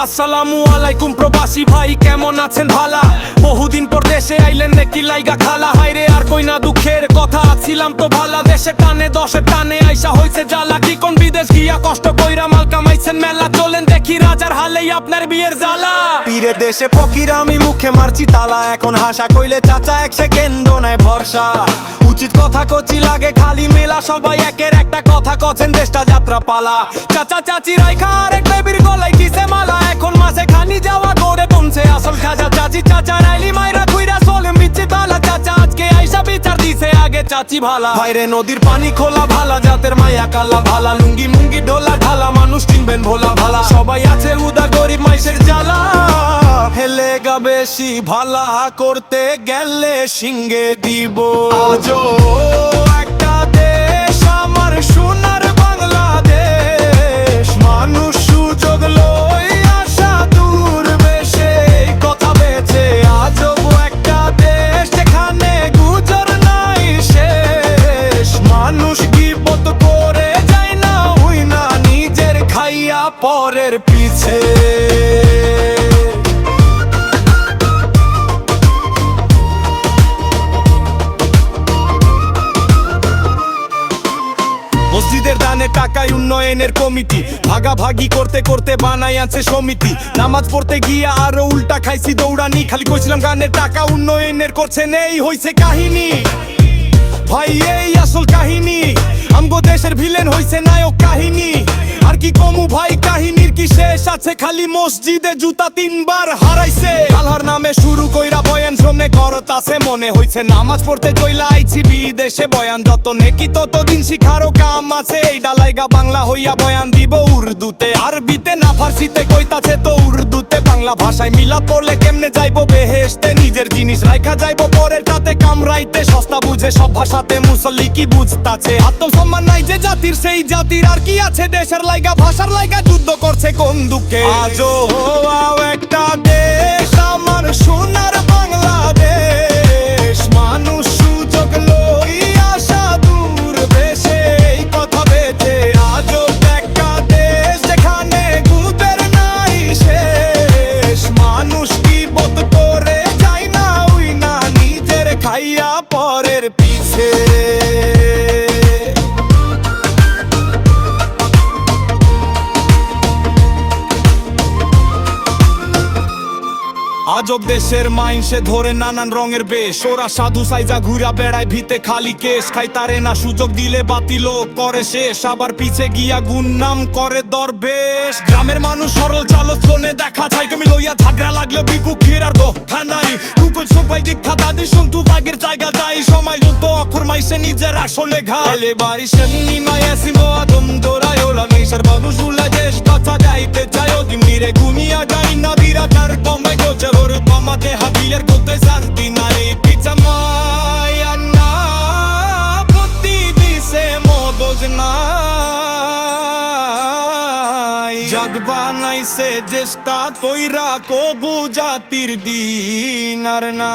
আসসালামু আলাইকুম প্রবাসী ভাই, কেমন আছেন ভালা? বহুদিন পর দেশে আইলেন নাকি লাইগা খালা। হাইরে আর কই না দুঃখের কথা, ছিলাম তো ভালা। দেশে টানে দশে টানে আইসা হইছে জ্বালা। কি কোন বিদেশ গিয়া কষ্ট কইরা মাল কামাইছেন মেলা? চলেন দেখি রাজার হালেই আপনার বিয়ের জ্বালা। পীরে দেশে ফকির, আমি মুখে মারছি তালা। এখন হাসা কইলে চাচা, এক সেকেন্ড নাই ভরসা। উচিত কথা কচি লাগে, খালি মেলা, সবাই একের একটা কথা কছেন দেশটা যাত্রা পালা চাচা, চাচি রাইখা, আরেক বেবির গলায় কিসে মালা? এখন খানি যাওয়া করে তুমছে আসল খাজা। চাচি, চাচা, রাইলি মাইরা খুইরা চলে মিচ্ছে তালা চাচা। আজকে আইসা বিচার দিছে, আগে চাচি ভালা। ভাইরে নদীর পানি খোলা ভালা, জাতের মায়া কালা ভালা। লুঙ্গি মুঙ্গি ঢোলা ঢালা, মানুষ চিনবেন ভোলা ভালা। সবাই আছে উদা গরিব মাইসের জ্বালা। হেলে গা বেশি ভালা করতে গেলে সিঙ্গে দিব। আজো একটা পরের পিছে। টাকায় উন্নয়নের কমিটি, ভাগাভাগি করতে করতে বানাই আছে সমিতি। নামাজ পড়তে গিয়ে আরও উল্টা খাইছি, দৌড়ানি, খালি কইছিলাম গানের টাকা উন্নয়নের করছে নেই হইছে কাহিনী। ভাই, এই আসল কাহিনী। আমগো দেশের ভিলেন হইছে নায়ক কাহিনী। আর কি কমু ভাই কি শেষ আছে? খালি মসজিদে জুতা তিনবার হারাইছে। আল্লাহর নামে শুরু কইরা বয়ান সামনে করত আছে, মনে হইছে নামাজ পড়তে কইলা আইছি, বিদেশে বয়ান যত নেকি তত দিন শিখারও কাম আছে। এই ডালাইগা বাংলা হইয়া বয়ান দিব উর্দুতে। আরবিতে না ফার্সিতে কইতাছে তো উর্দুতে। বাংলা ভাষায় মিলা পড়লে কেমনে যাইবো বেহেশতে? নিজের জিনিস রাইখা যাইবো পরের তাতে কামরাইতে সস্তা বুঝে সব ভাষাতে মুসল্লি কি বুঝতাছে? আত্মসম্মান নাই যে জাতির, সেই জাতির আর কি আছে? দেশের লাইগা, ভাষার লাইগা যুদ্ধ করছে কোন দুঃখে আজও হওয়াও একটা দেশ, আমার সোনার বাংলাদেশ। মানুষ সুযোগ লই আশা দূর বেশে এই কথা বেঁচে। আজও একটা দেশ যেখানে গুদের নাই শেষ। মানুষ কি বোধ করে যায় না উই না, নিজের খাইয়া পরের পিছে। আজব দেশের মাইনসে ধরে নানান রঙের বেশ। ওরা সাধু সাইজা ঘুরা বেড়ায়, ভিতে খালি কেস খাই তারে না সুযোগ দিলে বাতিল করে শেষ। আবার পিছে গিয়া গুন্নাম করে দরবেশ। গ্রামের মানুষ সরল চালোচনে দেখা যায়। তুমি লইয়া ঝাগড়া লাগলে বিপুক্ষের আর দোখানাই রূপের সবাই দীক্ষা দাদি সন্তু বাগের জায়গা যাই সময় যত অক্ষর মাইসে নিজের আসলে ঘালে বাড়ি সেমনি মায়াসিমো আদম দোরায় ওলা মেশার মানুষ উলা দেশ। কথা যাইতে চায় দিমিরে ঘুমিয়া যাই না। ভোর কমাতে হাবিলের করতে শান্তি নারী পিছা মায়া না বুদ্ধি দিছে মদজ নাই। জগ বানাইছে দেশটা তৈরা কবু জাতির দিন আর না।